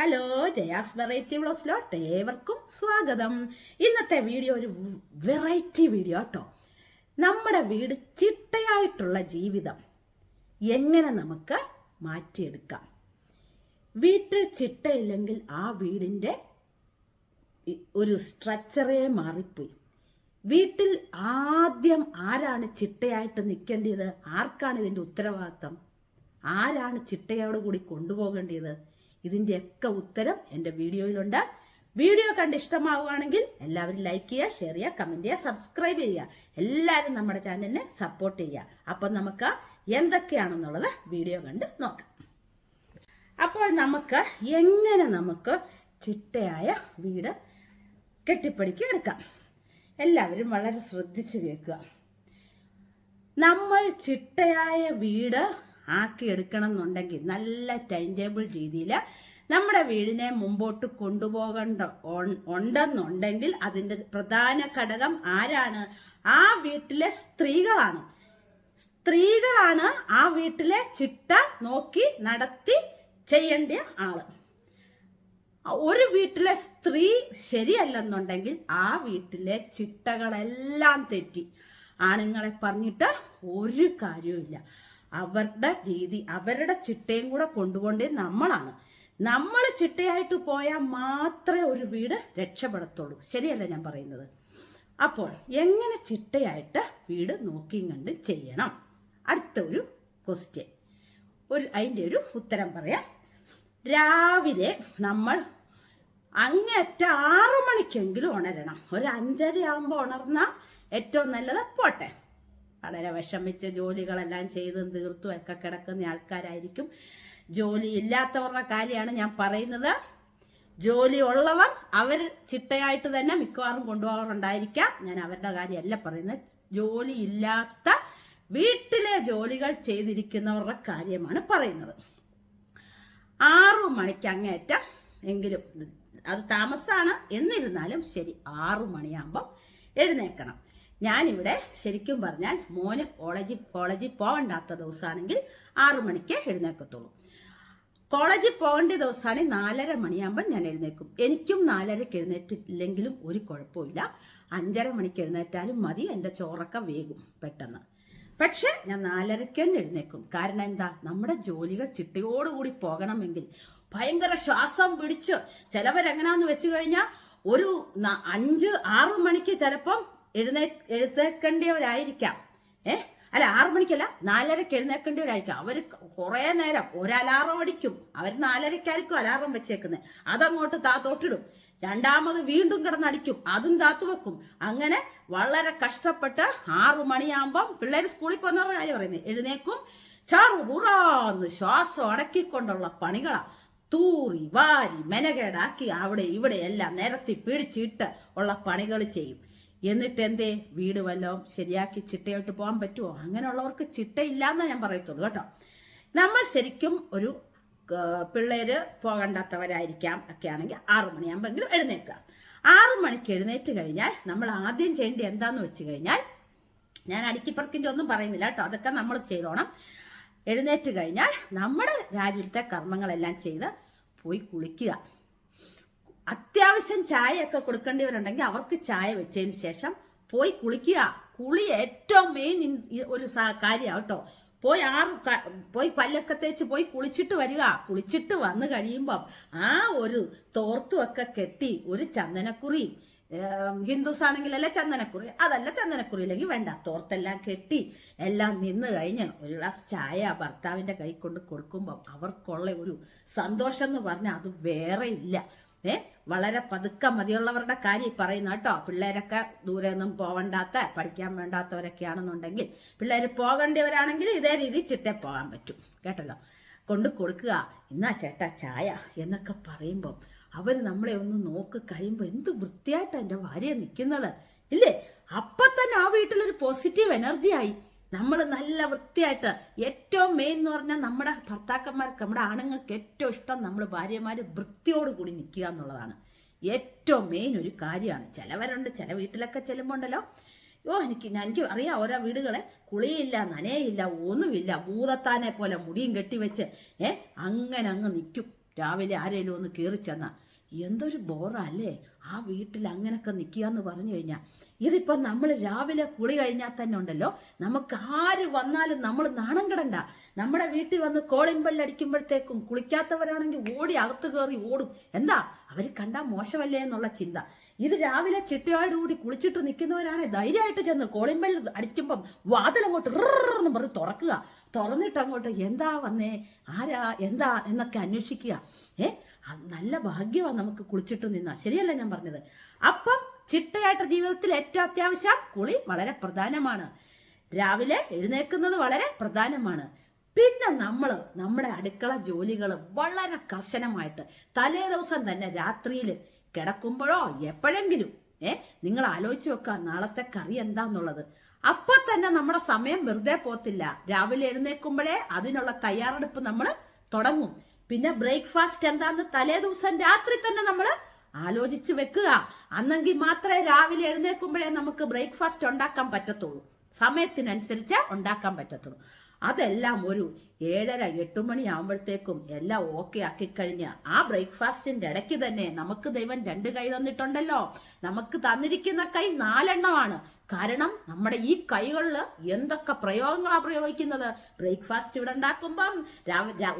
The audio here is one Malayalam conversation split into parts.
ഹലോ ജയാസ് വെറൈറ്റി വ്ലോസിലോട്ട് ഏവർക്കും സ്വാഗതം. ഇന്നത്തെ വീഡിയോ ഒരു വെറൈറ്റി വീഡിയോ കേട്ടോ നമ്മുടെ വീട് ചിട്ടയായിട്ടുള്ള ജീവിതം എങ്ങനെ നമുക്ക് മാറ്റിയെടുക്കാം? വീട്ടിൽ ചിട്ടയില്ലെങ്കിൽ ആ വീടിന്റെ ഒരു സ്ട്രക്ചറേ മാറിപ്പോയി. വീട്ടിൽ ആദ്യം ആരാണ് ചിട്ടയായിട്ട് നിൽക്കേണ്ടത്? ആർക്കാണ് ഇതിന്റെ ഉത്തരവാദിത്തം? ആരാണ് ചിട്ടയോട് കൂടി കൊണ്ടുപോകേണ്ടത്? ഇതിന്റെയൊക്കെ ഉത്തരം എന്റെ വീഡിയോയിലുണ്ട്. വീഡിയോ കണ്ട് ഇഷ്ടമാവുകയാണെങ്കിൽ എല്ലാവരും ലൈക്ക് ചെയ്യുക ഷെയർ ചെയ്യുക കമന്റ് ചെയ്യുക സബ്സ്ക്രൈബ് ചെയ്യുക. എല്ലാവരും നമ്മുടെ ചാനലിനെ സപ്പോർട്ട് ചെയ്യുക. അപ്പം നമുക്ക് എന്തൊക്കെയാണെന്നുള്ളത് വീഡിയോ കണ്ട് നോക്കാം. അപ്പോൾ നമുക്ക് എങ്ങനെ നമുക്ക് ചിട്ടയായ വീട് കെട്ടിപ്പടിക്ക് എടുക്കാം? എല്ലാവരും വളരെ ശ്രദ്ധിച്ച് കേൾക്കുക. നമ്മൾ ചിട്ടയായ വീട് ആക്കിയെടുക്കണം എന്നുണ്ടെങ്കിൽ നല്ല ടൈം ടേബിൾ രീതിയിൽ നമ്മുടെ വീടിനെ മുമ്പോട്ട് കൊണ്ടുപോകേണ്ട ഉണ്ടെന്നുണ്ടെങ്കിൽ അതിന്റെ പ്രധാന ഘടകം ആരാണ്? ആ വീട്ടിലെ സ്ത്രീകളാണ്. സ്ത്രീകളാണ് ആ വീട്ടിലെ ചിട്ട നോക്കി നടത്തി ചെയ്യേണ്ട ആൾ. ഒരു വീട്ടിലെ സ്ത്രീ ശരിയല്ലെന്നുണ്ടെങ്കിൽ ആ വീട്ടിലെ ചിട്ടകളെല്ലാം തെറ്റി. ആണുങ്ങളെ പറഞ്ഞിട്ട് ഒരു കാര്യവുമില്ല. അവരുടെ രീതി അവരുടെ ചിട്ടയും കൂടെ കൊണ്ടുപോകേണ്ടത് നമ്മളാണ്. നമ്മൾ ചിട്ടയായിട്ട് പോയാൽ മാത്രമേ ഒരു വീട് രക്ഷപ്പെടത്തുള്ളൂ. ശരിയല്ല ഞാൻ പറയുന്നത്? അപ്പോൾ എങ്ങനെ ചിട്ടയായിട്ട് വീട് നോക്കിയും കണ്ട് ചെയ്യണം? അടുത്ത ഒരു ക്വസ്റ്റ്യൻ ഒരു അതിന്റെ ഒരു ഉത്തരം പറയാം. രാവിലെ നമ്മൾ അങ്ങേറ്റ ആറു മണിക്കെങ്കിലും ഉണരണം. ഒരു അഞ്ചര ആകുമ്പോൾ ഉണർന്ന ഏറ്റവും നല്ലത് പോട്ടെ. വളരെ വിഷമിച്ച് ജോലികളെല്ലാം ചെയ്തും തീർത്തും ഒക്കെ കിടക്കുന്ന ആൾക്കാരായിരിക്കും. ജോലി ഇല്ലാത്തവരുടെ കാര്യമാണ് ഞാൻ പറയുന്നത്. ജോലി ഉള്ളവർ അവർ ചിട്ടയായിട്ട് തന്നെ മിക്കവാറും കൊണ്ടുപോകാറുണ്ടായിരിക്കാം. ഞാൻ അവരുടെ കാര്യമല്ല പറയുന്നത്. ജോലി ഇല്ലാത്ത വീട്ടിലെ ജോലികൾ ചെയ്തിരിക്കുന്നവരുടെ കാര്യമാണ് പറയുന്നത്. ആറു മണിക്ക് അങ്ങേറ്റം എങ്കിലും അത് താമസമാണ് എന്നിരുന്നാലും ശരി ആറു മണിയാകുമ്പം എഴുന്നേക്കണം ഞാനിവിടെ ശരിക്കും പറഞ്ഞാൽ മോന് കോളേജിൽ കോളേജിൽ പോകണ്ടാത്ത ദിവസമാണെങ്കിൽ ആറു മണിക്ക് എഴുന്നേക്കത്തുള്ളൂ കോളേജിൽ പോകേണ്ട ദിവസമാണെങ്കിൽ നാലര മണിയാകുമ്പോൾ ഞാൻ എഴുന്നേക്കും എനിക്കും നാലരയ്ക്ക് എഴുന്നേറ്റില്ലെങ്കിലും ഒരു കുഴപ്പമില്ല അഞ്ചര മണിക്ക് എഴുന്നേറ്റാലും മതി എന്റെ ചോറൊക്കെ വേകും പെട്ടെന്ന്. പക്ഷേ ഞാൻ നാലരയ്ക്ക് തന്നെ എഴുന്നേക്കും കാരണം എന്താ? നമ്മുടെ ജോലികൾ ചിട്ടയോടുകൂടി പോകണമെങ്കിൽ ഭയങ്കര ശ്വാസം പിടിച്ച് ചിലവരെങ്ങനാന്ന് വെച്ച് കഴിഞ്ഞാൽ ഒരു അഞ്ച് ആറ് മണിക്ക് ചിലപ്പം എഴുന്നേ എഴുന്നേക്കേണ്ടവരായിരിക്കാം ഏ? അല്ല ആറു മണിക്കല്ല നാലരയ്ക്ക് എഴുന്നേക്കേണ്ടവരായിരിക്കും അവർ കുറേ നേരം ഒരു അലാറം അടിക്കും. അവർ നാലരക്കായിരിക്കും അലാറം വെച്ചേക്കുന്നത് അതങ്ങോട്ട് താത്തോട്ടിടും രണ്ടാമത് വീണ്ടും കിടന്നടിക്കും. അതും താത്തു വെക്കും. അങ്ങനെ വളരെ കഷ്ടപ്പെട്ട് ആറു മണിയാകുമ്പം പിള്ളേർ സ്കൂളിൽ പോകുന്ന കാര്യം പറയുന്നത് എഴുന്നേക്കും ചാറു പുറാന്ന് ശ്വാസം അടക്കിക്കൊണ്ടുള്ള പണികളാ. തൂറി വാരി മെനകേടാക്കി അവിടെ ഇവിടെ എല്ലാം നിരത്തി പിടിച്ചിട്ട് ഉള്ള പണികൾ ചെയ്യും. എന്നിട്ട് എന്തേ വീട് വല്ലതും ശരിയാക്കി ചിട്ടയായിട്ട് പോകാൻ പറ്റുമോ അങ്ങനെയുള്ളവർക്ക് ചിട്ടയില്ലാന്നേ ഞാൻ പറയത്തുള്ളൂ കേട്ടോ. നമ്മൾ ശരിക്കും ഒരു പിള്ളേര് പോകണ്ടാത്തവരായിരിക്കാം ഒക്കെ ആണെങ്കിൽ ആറു മണിയാകുമ്പോഴെങ്കിലും എഴുന്നേൽക്കുക. ആറു മണിക്ക് എഴുന്നേറ്റ് കഴിഞ്ഞാൽ നമ്മൾ ആദ്യം ചെയ്യേണ്ടത് എന്താന്ന് വെച്ച് കഴിഞ്ഞാൽ ഞാൻ അടുക്കിപ്പറക്കിന്റെ ഒന്നും പറയുന്നില്ല കേട്ടോ. അതൊക്കെ നമ്മൾ ചെയ്തോണം. എഴുന്നേറ്റ് കഴിഞ്ഞാൽ നമ്മുടെ രാജ്യത്തെ കർമ്മങ്ങളെല്ലാം ചെയ്ത് പോയി കുളിക്കുക. അത്യാവശ്യം ചായയൊക്കെ കൊടുക്കേണ്ടവരുണ്ടെങ്കിൽ അവർക്ക് ചായ വെച്ചതിന് ശേഷം പോയി കുളിക്കുക. കുളി ഏറ്റവും മെയിൻ ഒരു കാര്യമാണ് കേട്ടോ. പോയി ആറ് പോയി പല്ലൊക്കെ തേച്ച് പോയി കുളിച്ചിട്ട് വരിക. കുളിച്ചിട്ട് വന്നു കഴിയുമ്പം ആ ഒരു തോർത്തുമൊക്കെ കെട്ടി ഒരു ചന്ദനക്കുറി ഹിന്ദുസ് ആണെങ്കിലല്ലേ ചന്ദനക്കുറി? അതല്ല ചന്ദനക്കുറി ഇല്ലെങ്കിൽ വേണ്ട. തോർത്തെല്ലാം കെട്ടി എല്ലാം നിന്ന് കഴിഞ്ഞ് ഒരു ഗ്ലാസ് ചായ ഭർത്താവിന്റെ കൈ കൊണ്ട് കൊടുക്കുമ്പം അവർക്കുള്ള ഒരു സന്തോഷം എന്ന് പറഞ്ഞാൽ അത് വേറെ ഇല്ല. ഏ? വളരെ പതുക്കെ മതിയുള്ളവരുടെ കാര്യം പറയുന്ന കേട്ടോ. പിള്ളേരൊക്കെ ദൂരെ ഒന്നും പോകണ്ടാത്ത പഠിക്കാൻ വേണ്ടാത്തവരൊക്കെ ആണെന്നുണ്ടെങ്കിൽ പിള്ളേർ പോകേണ്ടവരാണെങ്കിൽ ഇതേ രീതി ചിട്ടേ പോകാൻ പറ്റും. കേട്ടല്ലോ? കൊണ്ട് കൊടുക്കുക. എന്നാ ചേട്ടാ ചായ എന്നൊക്കെ പറയുമ്പം അവർ നമ്മളെ ഒന്ന് നോക്ക് കഴിയുമ്പോൾ എന്ത് വൃത്തിയായിട്ടാണ് എന്റെ ഭാര്യ നിൽക്കുന്നത് ഇല്ലേ? അപ്പം തന്നെ ആ വീട്ടിലൊരു പോസിറ്റീവ് എനർജി ആയി. നമ്മൾ നല്ല വൃത്തിയായിട്ട് ഏറ്റവും മെയിൻ എന്ന് പറഞ്ഞാൽ നമ്മുടെ ഭർത്താക്കന്മാർക്ക് നമ്മുടെ ആണുങ്ങൾക്ക് ഏറ്റവും ഇഷ്ടം നമ്മൾ ഭാര്യമാർ വൃത്തിയോട് കൂടി നിൽക്കുക എന്നുള്ളതാണ്. ഏറ്റവും മെയിൻ ഒരു കാര്യമാണ്. ചിലവരുണ്ട് ചില വീട്ടിലൊക്കെ ചെല്ലുമ്പോൾ ഉണ്ടല്ലോ ഓ എനിക്ക് എനിക്ക് അറിയാം ഓരോ വീടുകളെ കുളിയില്ല നനയില്ല ഒന്നുമില്ല ഭൂതത്താനെ പോലെ മുടിയും കെട്ടിവെച്ച് ഏ അങ്ങനെ അങ്ങ് നിൽക്കും. രാവിലെ ആരെങ്കിലും ഒന്ന് കയറി ചെന്നാ എന്തൊരു ബോറല്ലേ ആ വീട്ടിൽ അങ്ങനെയൊക്കെ നിൽക്കുക എന്ന് പറഞ്ഞു കഴിഞ്ഞാൽ ഇതിപ്പം നമ്മൾ രാവിലെ കുളി കഴിഞ്ഞാൽ തന്നെ ഉണ്ടല്ലോ. നമുക്ക് ആര് വന്നാലും നമ്മൾ നാണം കിടണ്ട. നമ്മുടെ വീട്ടിൽ വന്ന് കോളിംഗ് ബെല്ലടിക്കുമ്പോഴത്തേക്കും കുളിക്കാത്തവരാണെങ്കിൽ ഓടി അകത്ത് കയറി ഓടും. എന്താ? അവർ കണ്ടാൽ മോശമല്ലേ എന്നുള്ള ചിന്ത. ഇത് രാവിലെ ചിട്ടയോട് കൂടി കുളിച്ചിട്ട് നിൽക്കുന്നവരാണ് ധൈര്യമായിട്ട് ചെന്ന് കോളിമ്പൽ അടിക്കുമ്പം വാതിലങ്ങോട്ട് എന്ന് പറഞ്ഞ് തുറക്കുക. തുറന്നിട്ട് അങ്ങോട്ട് എന്താ വന്നേ? ആരാ? എന്താ? എന്നൊക്കെ അന്വേഷിക്കുക. ഏ? അത് നല്ല ഭാഗ്യമാണ് നമുക്ക് കുളിച്ചിട്ട് നിന്ന. ശരിയല്ല ഞാൻ പറഞ്ഞത്? അപ്പം ചിട്ടയായിട്ട് ജീവിതത്തിൽ ഏറ്റവും അത്യാവശ്യം കുളി വളരെ പ്രധാനമാണ്. രാവിലെ എഴുന്നേൽക്കുന്നത് വളരെ പ്രധാനമാണ്. പിന്നെ നമ്മൾ നമ്മുടെ അടുക്കള ജോലികൾ വളരെ കർശനമായിട്ട് തലേ ദിവസം തന്നെ രാത്രിയിൽ കിടക്കുമ്പോഴോ എപ്പോഴെങ്കിലും ഏ നിങ്ങൾ ആലോചിച്ച് വെക്കുക നാളത്തെ കറി എന്താന്നുള്ളത്. അപ്പൊ തന്നെ നമ്മുടെ സമയം വെറുതെ പോത്തില്ല. രാവിലെ എഴുന്നേൽക്കുമ്പോഴേ അതിനുള്ള തയ്യാറെടുപ്പ് നമ്മൾ തുടങ്ങും. പിന്നെ ബ്രേക്ക്ഫാസ്റ്റ് എന്താന്ന് തലേ ദിവസം രാത്രി തന്നെ നമ്മൾ ആലോചിച്ച് വെക്കുക. അന്നെങ്കിൽ മാത്രമേ രാവിലെ എഴുന്നേൽക്കുമ്പോഴേ നമുക്ക് ബ്രേക്ക്ഫാസ്റ്റ് ഉണ്ടാക്കാൻ പറ്റത്തുള്ളൂ. സമയത്തിനനുസരിച്ച് ഉണ്ടാക്കാൻ പറ്റത്തുള്ളൂ. അതെല്ലാം ഒരു ഏഴര എട്ട് മണി ആകുമ്പോഴത്തേക്കും എല്ലാം ഓക്കെ ആക്കി കഴിഞ്ഞ് ആ ബ്രേക്ക്ഫാസ്റ്റിന്റെ ഇടയ്ക്ക് തന്നെ നമുക്ക് ദൈവം രണ്ട് കൈ തന്നിട്ടുണ്ടല്ലോ. നമുക്ക് തന്നിരിക്കുന്ന കൈ നാലെണ്ണമാണ്. കാരണം നമ്മുടെ ഈ കൈകളിൽ എന്തൊക്കെ പ്രയോഗങ്ങളാണ് പ്രയോഗിക്കുന്നത്? ബ്രേക്ക്ഫാസ്റ്റ് ഇവിടെ ഉണ്ടാക്കുമ്പം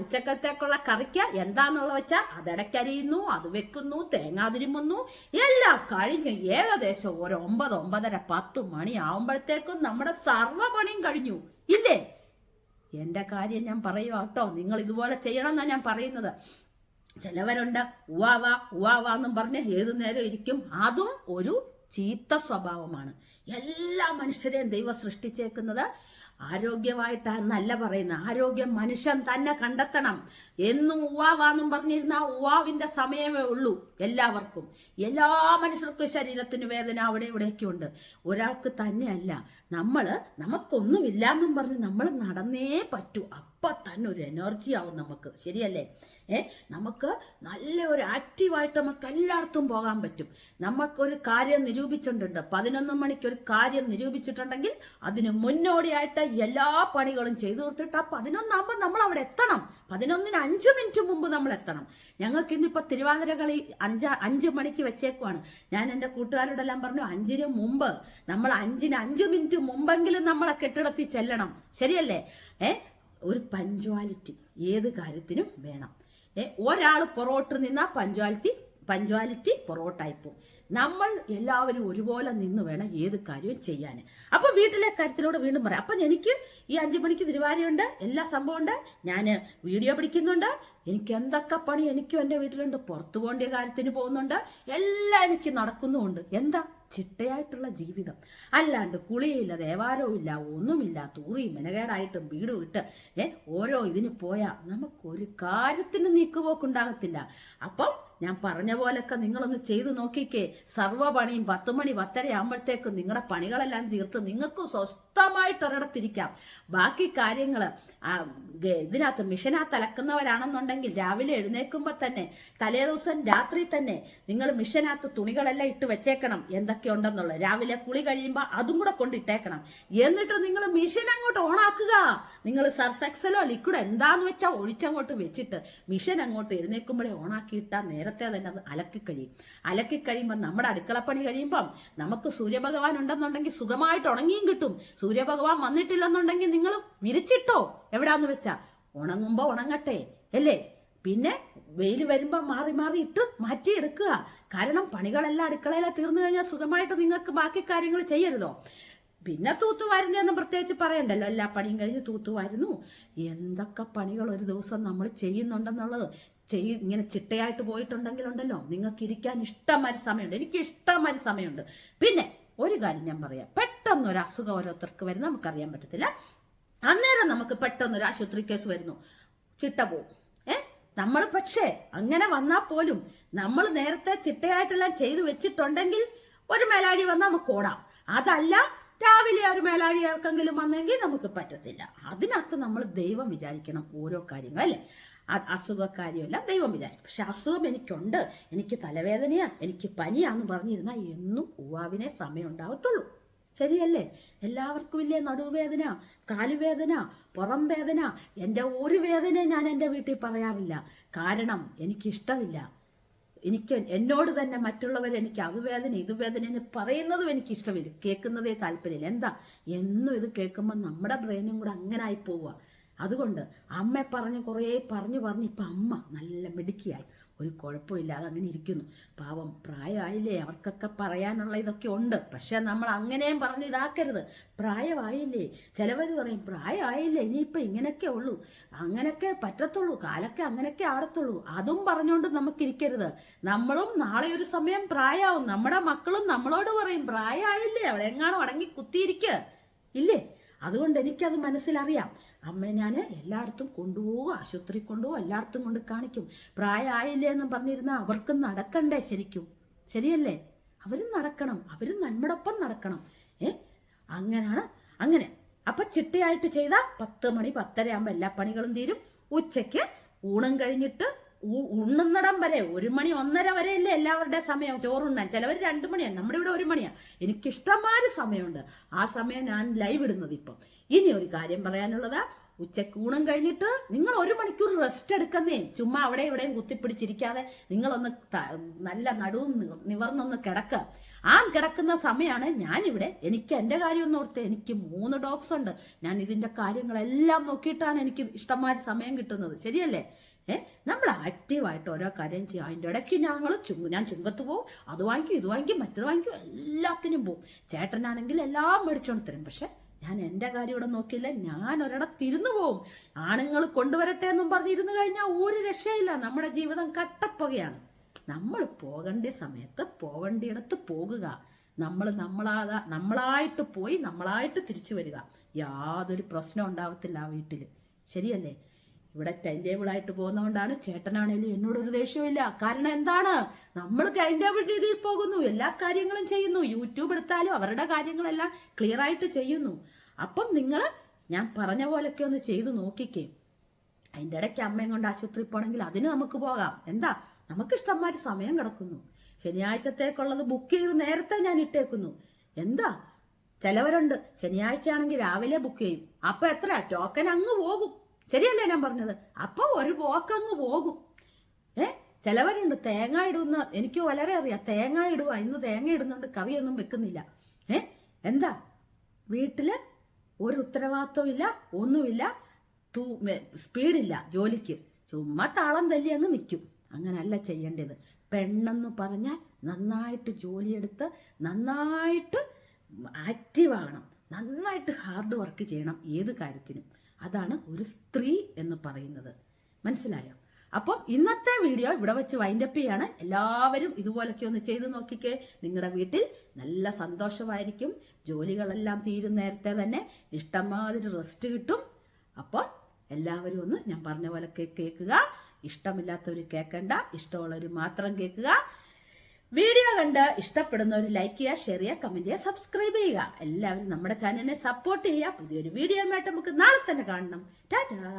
ഉച്ചക്കത്തേക്കുള്ള കറിക്ക് എന്താന്നുള്ള വെച്ചാൽ അതിടയ്ക്കരിയുന്നു അത് വെക്കുന്നു തേങ്ങ തിരുമുന്നു എല്ലാം കഴിഞ്ഞ് ഏകദേശം ഒരു ഒമ്പത് ഒമ്പതര പത്ത് മണി ആവുമ്പോഴത്തേക്കും നമ്മുടെ സർവ പണിയും കഴിഞ്ഞു. ഇല്ലേ? എന്റെ കാര്യം ഞാൻ പറയുക കേട്ടോ. നിങ്ങൾ ഇതുപോലെ ചെയ്യണം എന്നാണ് ഞാൻ പറയുന്നത്. ചിലവരുണ്ട് ഉവാവ ഉവാവ എന്നും പറഞ്ഞ് ഏതു നേരം ഇരിക്കും. അതും ഒരു ചീത്ത സ്വഭാവമാണ്. എല്ലാ മനുഷ്യരെയും ദൈവം സൃഷ്ടിച്ചേക്കുന്നത് ആരോഗ്യമായിട്ടാന്നല്ല പറയുന്നത്. ആരോഗ്യം മനുഷ്യൻ തന്നെ കണ്ടെത്തണം. എന്നും ഉവാവാന്നും പറഞ്ഞിരുന്ന ആ ഉവാവിന്റെ സമയമേ ഉള്ളൂ എല്ലാവർക്കും. എല്ലാ മനുഷ്യർക്കും ശരീരത്തിന് വേദന അവിടെ ഇവിടെയൊക്കെ ഉണ്ട്. ഒരാൾക്ക് തന്നെയല്ല. നമ്മൾ നമുക്കൊന്നുമില്ല എന്നും പറഞ്ഞ് നമ്മൾ നടന്നേ പറ്റൂ. അപ്പം തന്നെ ഒരു എനർജി ആവും നമുക്ക്. ശരിയല്ലേ? ഏ? നമുക്ക് നല്ല ഒരു ആക്റ്റീവായിട്ട് നമുക്ക് എല്ലായിടത്തും പോകാൻ പറ്റും. നമുക്കൊരു കാര്യം നിരൂപിച്ചിട്ടുണ്ട്. പതിനൊന്ന് മണിക്ക് ഒരു കാര്യം നിരൂപിച്ചിട്ടുണ്ടെങ്കിൽ അതിന് മുന്നോടിയായിട്ട് എല്ലാ പണികളും ചെയ്തു തീർത്തിട്ട് ആ പതിനൊന്നാകുമ്പോൾ നമ്മൾ അവിടെ എത്തണം. പതിനൊന്നിന് അഞ്ച് മിനിറ്റ് മുമ്പ് നമ്മൾ എത്തണം ഞങ്ങൾക്ക് ഇന്നിപ്പോൾ തിരുവാതിര കളി അഞ്ച് അഞ്ച് മണിക്ക് വെച്ചേക്കുവാണ്. ഞാൻ എന്റെ കൂട്ടുകാരോടെല്ലാം പറഞ്ഞു അഞ്ചിന് മുമ്പ് നമ്മൾ അഞ്ചിന് അഞ്ച് മിനിറ്റ് മുമ്പെങ്കിലും നമ്മളെ കെട്ടിടത്തിൽ ചെല്ലണം. ശരിയല്ലേ? ഏ? ഒരു പഞ്ച്വാലിറ്റി ഏത് കാര്യത്തിനും വേണം. ഒരാൾ പൊറോട്ട് നിന്നാൽ പഞ്ച്വാലിറ്റി പഞ്ച്വാലിറ്റി പുറകോട്ടായിപ്പോവും നമ്മൾ എല്ലാവരും ഒരുപോലെ നിന്ന് വേണം ഏത് കാര്യവും ചെയ്യാൻ അപ്പൊ വീട്ടിലെ കാര്യത്തിലൂടെ വീണ്ടും പറയാം. അപ്പൊ എനിക്ക് ഈ അഞ്ചു മണിക്ക് തിരുവാരിയുണ്ട് എല്ലാ സംഭവമുണ്ട് ഞാൻ വീഡിയോ പിടിക്കുന്നുണ്ട് എനിക്ക് എന്തൊക്കെ പണി എനിക്കും എന്റെ വീട്ടിലുണ്ട് പുറത്തു പോകേണ്ട കാര്യത്തിന് പോകുന്നുണ്ട് എല്ലാം എനിക്ക് നടക്കുന്നുമുണ്ട്. എന്താ? ചിട്ടയായിട്ടുള്ള ജീവിതം. അല്ലാണ്ട് കുളിയില്ല ദേവാരവും ഇല്ല ഒന്നുമില്ല. തൂറി മെനകേടായിട്ടും വീട് വിട്ട് ഏ ഓരോ ഇതിന് പോയാൽ നമുക്കൊരു കാര്യത്തിന് നീക്കുപോക്കുണ്ടാകത്തില്ല. അപ്പം ഞാൻ പറഞ്ഞ പോലൊക്കെ നിങ്ങളൊന്ന് ചെയ്തു നോക്കിക്കേ. സർവ പണിയും പത്ത് മണി പത്തര ആകുമ്പോഴത്തേക്കും നിങ്ങളുടെ പണികളെല്ലാം തീർത്ത് നിങ്ങൾക്ക് സ്വസ്ഥമായിട്ട് ഒരിടത്തിരിക്കാം. ബാക്കി കാര്യങ്ങൾ ഇതിനകത്ത് മിഷനകത്ത് അലക്കുന്നവരാണെന്നുണ്ടെങ്കിൽ രാവിലെ എഴുന്നേൽക്കുമ്പോൾ തന്നെ തലേ ദിവസം രാത്രി തന്നെ നിങ്ങൾ മിഷനകത്ത് തുണികളെല്ലാം ഇട്ട് വെച്ചേക്കണം. എന്തൊക്കെയുണ്ടെന്നുള്ളത്. രാവിലെ കുളി കഴിയുമ്പോൾ അതും കൂടെ കൊണ്ടിട്ടേക്കണം. എന്നിട്ട് നിങ്ങൾ മിഷൻ അങ്ങോട്ട് ഓണാക്കുക നിങ്ങൾ സർഫെക്സലോ ലിക്വിഡോ എന്താന്ന് വെച്ചാൽ ഒഴിച്ചങ്ങോട്ട് വെച്ചിട്ട് മിഷൻ അങ്ങോട്ട് എഴുന്നേൽക്കുമ്പോഴേ ഓണാക്കിയിട്ടാൽ നേരത്തെ തന്നെ അത് അലക്കി കഴിയും അലക്കി കഴിയുമ്പോൾ നമ്മുടെ അടുക്കളപ്പണി കഴിയുമ്പം നമുക്ക് സൂര്യഭഗവാൻ ഉണ്ടെന്നുണ്ടെങ്കിൽ സുഖമായിട്ട് ഉണങ്ങിയും കിട്ടും. സൂര്യഭഗവാൻ വന്നിട്ടില്ലെന്നുണ്ടെങ്കിൽ നിങ്ങൾ വിരിച്ചിട്ടോ? എവിടാന്ന് വെച്ചാ? ഉണങ്ങുമ്പോൾ ഉണങ്ങട്ടെ അല്ലേ? പിന്നെ വെയിൽ വരുമ്പോൾ മാറി മാറി ഇട്ട് മാറ്റിയെടുക്കുക. കാരണം പണികളെല്ലാം അടുക്കളയിലെ തീർന്നു കഴിഞ്ഞാൽ സുഖമായിട്ട് നിങ്ങൾക്ക് ബാക്കി കാര്യങ്ങൾ ചെയ്യരുതോ? പിന്നെ തൂത്തു വരുന്നതെന്ന് പ്രത്യേകിച്ച് പറയണ്ടല്ലോ. എല്ലാ പണിയും കഴിഞ്ഞ് തൂത്തു വരുന്നു. എന്തൊക്കെ പണികൾ ഒരു ദിവസം നമ്മൾ ചെയ്യുന്നുണ്ടെന്നുള്ളത് ചെയ് ഇങ്ങനെ ചിട്ടയായിട്ട് പോയിട്ടുണ്ടെങ്കിലുണ്ടല്ലോ. നിങ്ങൾക്ക് ഇരിക്കാൻ ഇഷ്ടമായ സമയമുണ്ട്. എനിക്ക് ഇഷ്ടമായ സമയമുണ്ട്. പിന്നെ ഒരു കാര്യം ഞാൻ പറയാം. പെട്ടെന്ന് ഒരു അസുഖം ഓരോരുത്തർക്ക് വരുന്ന. നമുക്കറിയാൻ പറ്റത്തില്ല. അന്നേരം നമുക്ക് പെട്ടെന്ന് ഒരു ആശുപത്രി കേസ് വരുന്നു. ചിട്ട ഏ? നമ്മൾ പക്ഷേ അങ്ങനെ വന്നാൽ പോലും നമ്മൾ നേരത്തെ ചിട്ടയായിട്ടെല്ലാം ചെയ്തു വെച്ചിട്ടുണ്ടെങ്കിൽ ഒരു മേലാടി വന്നാൽ നമുക്ക് ഓടാം. അതല്ല രാവിലെ ഒരു മേലാഴി ആർക്കെങ്കിലും വന്നെങ്കിൽ നമുക്ക് പറ്റത്തില്ല. അതിനകത്ത് നമ്മൾ ദൈവം വിചാരിക്കണം ഓരോ കാര്യങ്ങൾ അല്ലേ? അസുഖക്കാര്യമല്ല ദൈവം വിചാരിക്കും. പക്ഷെ അസുഖം എനിക്കുണ്ട്. എനിക്ക് തലവേദനയാ എനിക്ക് പനിയാന്ന് പറഞ്ഞിരുന്നാൽ എന്നും ഉവാവിനെ സമയം ഉണ്ടാവത്തുള്ളൂ. ശരിയല്ലേ? എല്ലാവർക്കും ഇല്ലേ നടുവേദന കാലുവേദന പുറം വേദന? എന്റെ ഒരു വേദനയും ഞാൻ എന്റെ വീട്ടിൽ പറയാറില്ല. കാരണം എനിക്കിഷ്ടമില്ല. എനിക്ക് എന്നോട് തന്നെ മറ്റുള്ളവർ എനിക്ക് അത് വേദന ഇത് വേദന എന്ന് പറയുന്നതും എനിക്ക് ഇഷ്ടമില്ല. കേൾക്കുന്നതേ താല്പര്യമില്ല. എന്താ? എന്നും ഇത് കേൾക്കുമ്പോൾ നമ്മുടെ ബ്രെയിനും കൂടെ അങ്ങനെ ആയി പോവുക. അതുകൊണ്ട് അമ്മ പറഞ്ഞ് കുറേ പറഞ്ഞു പറഞ്ഞ് ഇപ്പം അമ്മ നല്ല മിടുക്കിയായി. ഒരു കുഴപ്പമില്ലാതെ അങ്ങനെ ഇരിക്കുന്നു. പാവം പ്രായമായില്ലേ? അവർക്കൊക്കെ പറയാനുള്ള ഇതൊക്കെ ഉണ്ട്. പക്ഷെ നമ്മൾ അങ്ങനെയും പറഞ്ഞ് ഇതാക്കരുത്. പ്രായമായില്ലേ? ചിലവർ പറയും പ്രായമായില്ലേ? ഇനിയിപ്പോൾ ഇങ്ങനെയൊക്കെ ഉള്ളൂ. അങ്ങനെയൊക്കെ പറ്റത്തുള്ളൂ. കാലൊക്കെ അങ്ങനെയൊക്കെ ആടത്തുള്ളൂ. അതും പറഞ്ഞുകൊണ്ട് നമുക്കിരിക്കരുത്. നമ്മളും നാളെ ഒരു സമയം പ്രായമാവും. നമ്മുടെ മക്കളും നമ്മളോട് പറയും പ്രായമായില്ലേ? അവളെങ്ങാണോ അടങ്ങി കുത്തിയിരിക്കുക ഇല്ലേ? അതുകൊണ്ട് എനിക്കത് മനസ്സിലറിയാം. അമ്മ ഞാൻ എല്ലായിടത്തും കൊണ്ടുപോകും ആശുപത്രി കൊണ്ടുപോകും എല്ലായിടത്തും കൊണ്ട് കാണിക്കും. പ്രായമായില്ലേ എന്നും പറഞ്ഞിരുന്ന അവർക്കും നടക്കണ്ടേ ശരിക്കും? ശരിയല്ലേ? അവരും നടക്കണം അവരും നമ്മടൊപ്പം നടക്കണം. ഏ? അങ്ങനെയാണ് അങ്ങനെ. അപ്പം ചിട്ടയായിട്ട് ചെയ്താൽ പത്ത് മണി പത്തര ആകുമ്പോൾ എല്ലാ പണികളും തീരും. ഉച്ചയ്ക്ക് ഊണം കഴിഞ്ഞിട്ട് ഉണ്ണുന്നിടം വരെ ഒരു മണി ഒന്നര വരെ അല്ലേ എല്ലാവരുടെ സമയം. ചോറുണ്ണാൻ. ചിലവർ രണ്ട് മണിയാണ് നമ്മുടെ ഇവിടെ ഒരു മണിയാണ് എനിക്ക് ഇഷ്ടംമാതിരി സമയമുണ്ട്. ആ സമയം ഞാൻ ലൈവ് ഇടുന്നത് ഇപ്പം. ഇനി ഒരു കാര്യം പറയാനുള്ളത്. ഉച്ചയ്ക്ക് ഊണം കഴിഞ്ഞിട്ട് നിങ്ങൾ ഒരു മണിക്കൂർ റെസ്റ്റ് എടുക്കുന്നേ. ചുമ്മാ അവിടെ ഇവിടെയും കുത്തിപ്പിടിച്ചിരിക്കാതെ നിങ്ങളൊന്ന് നല്ല നടുവും നിവർന്നൊന്ന് കിടക്കുക ആ കിടക്കുന്ന സമയമാണ് ഞാനിവിടെ എനിക്ക് എന്റെ കാര്യമൊന്നും ഓർത്ത് എനിക്ക് മൂന്ന് ഡോഗ്സ് ഉണ്ട്. ഞാൻ ഇതിന്റെ കാര്യങ്ങളെല്ലാം നോക്കിയിട്ടാണ് എനിക്ക് ഇഷ്ടമായ സമയം കിട്ടുന്നത്. ശരിയല്ലേ? നമ്മൾ ആക്റ്റീവായിട്ട് ഓരോ കാര്യം ചെയ്യും. അതിന്റെ ഇടയ്ക്ക് ഞങ്ങൾ ചുങ്ക ഞാൻ ചുങ്കത്ത് പോവും. അത് വാങ്ങിക്കും ഇത് വാങ്ങിക്കും മറ്റത് വാങ്ങിക്കും. എല്ലാത്തിനും പോവും. ചേട്ടനാണെങ്കിൽ എല്ലാം മേടിച്ചോണ്ട് തരും. പക്ഷെ ഞാൻ എന്റെ കാര്യം ഇവിടെ നോക്കിയില്ല. ഞാൻ ഒരിടത്തിരുന്ന് പോവും. ആണുങ്ങൾ കൊണ്ടുവരട്ടെ എന്നും പറഞ്ഞിരുന്നു കഴിഞ്ഞാൽ ഒരു രക്ഷയില്ല. നമ്മുടെ ജീവിതം കട്ടപ്പുകയാണ്. നമ്മൾ പോകേണ്ട സമയത്ത് പോകേണ്ടിയിടത്ത് പോകുക. നമ്മൾ നമ്മളാ നമ്മളായിട്ട് പോയി നമ്മളായിട്ട് തിരിച്ചു വരിക. യാതൊരു പ്രശ്നം ഉണ്ടാവത്തില്ല ആ വീട്ടിൽ. ശരിയല്ലേ? ഇവിടെ ടൈം ടേബിളായിട്ട് പോകുന്നതുകൊണ്ടാണ് ചേട്ടനാണേലും എന്നോടൊരു ദേഷ്യമില്ല കാരണം എന്താണ്? നമ്മൾ ടൈം ടേബിൾ രീതിയിൽ പോകുന്നു എല്ലാ കാര്യങ്ങളും ചെയ്യുന്നു യൂട്യൂബ് എടുത്താലും അവരുടെ കാര്യങ്ങളെല്ലാം ക്ലിയർ ആയിട്ട് ചെയ്യുന്നു. അപ്പം നിങ്ങൾ ഞാൻ പറഞ്ഞ പോലൊക്കെ ഒന്ന് ചെയ്തു നോക്കിക്കേ. അതിന്റെ ഇടയ്ക്ക് അമ്മയും കൊണ്ട് ആശുപത്രി പോകണമെങ്കിൽ അതിന് നമുക്ക് പോകാം. എന്താ? നമുക്ക് ഇഷ്ടംമാതിരി സമയം കിടക്കുന്നു. ശനിയാഴ്ചത്തേക്കുള്ളത് ബുക്ക് ചെയ്ത് നേരത്തെ ഞാൻ ഇട്ടേക്കുന്നു. എന്താ? ചിലവരുണ്ട്. ശനിയാഴ്ച ആണെങ്കിൽ രാവിലെ ബുക്ക് ചെയ്യും. അപ്പൊ എത്ര ടോക്കൻ അങ്ങ് പോകും. ശരിയല്ലേ ഞാൻ പറഞ്ഞത്? അപ്പോൾ ഒരു പോക്ക് അങ്ങ് പോകും. ഏ? ചിലവരുണ്ട് തേങ്ങ ഇടുന്ന എനിക്ക് വളരെ അറിയാം. തേങ്ങ ഇടുക ഇന്ന് തേങ്ങ ഇടുന്നുണ്ട്. കറിയൊന്നും വെക്കുന്നില്ല. ഏ? എന്താ? വീട്ടിൽ ഒരു ഉത്തരവാദിത്വം ഇല്ല ഒന്നുമില്ല തൂ സ്പീഡില്ല ജോലിക്ക്. ചുമ്മാ താളം തല്ലി അങ്ങ് നിൽക്കും അങ്ങനല്ല ചെയ്യേണ്ടത്. പെണ്ണെന്ന് പറഞ്ഞാൽ നന്നായിട്ട് ജോലിയെടുത്ത് നന്നായിട്ട് ആക്റ്റീവ് ആകണം നന്നായിട്ട് ഹാർഡ് വർക്ക് ചെയ്യണം ഏത് കാര്യത്തിനും. അതാണ് ഒരു സ്ത്രീ എന്ന് പറയുന്നത്. മനസ്സിലായോ? അപ്പം ഇന്നത്തെ വീഡിയോ ഇവിടെ വെച്ച് വൈൻഡപ്പ് ചെയ്യാണ്. എല്ലാവരും ഇതുപോലൊക്കെ ഒന്ന് ചെയ്ത് നോക്കിക്കേ. നിങ്ങളുടെ വീട്ടിൽ നല്ല സന്തോഷമായിരിക്കും. ജോലികളെല്ലാം തീരും നേരത്തെ തന്നെ ഇഷ്ടമാതിരി റെസ്റ്റ് കിട്ടും. അപ്പോൾ എല്ലാവരും ഒന്ന് ഞാൻ പറഞ്ഞ പോലെ കേൾക്കുക. ഇഷ്ടമില്ലാത്തവർ കേൾക്കണ്ട. ഇഷ്ടമുള്ളവർ മാത്രം കേൾക്കുക. വീഡിയോ കണ്ട് ഇഷ്ടപ്പെടുന്നവർ ലൈക്ക് ചെയ്യുക ഷെയർ ചെയ്യുക കമന്റ് ചെയ്യുക സബ്സ്ക്രൈബ് ചെയ്യുക. എല്ലാവരും നമ്മുടെ ചാനലിനെ സപ്പോർട്ട് ചെയ്യുക. പുതിയൊരു വീഡിയോ ആയിട്ട് നമുക്ക് നാളെ തന്നെ കാണണം. ടാറ്റാ.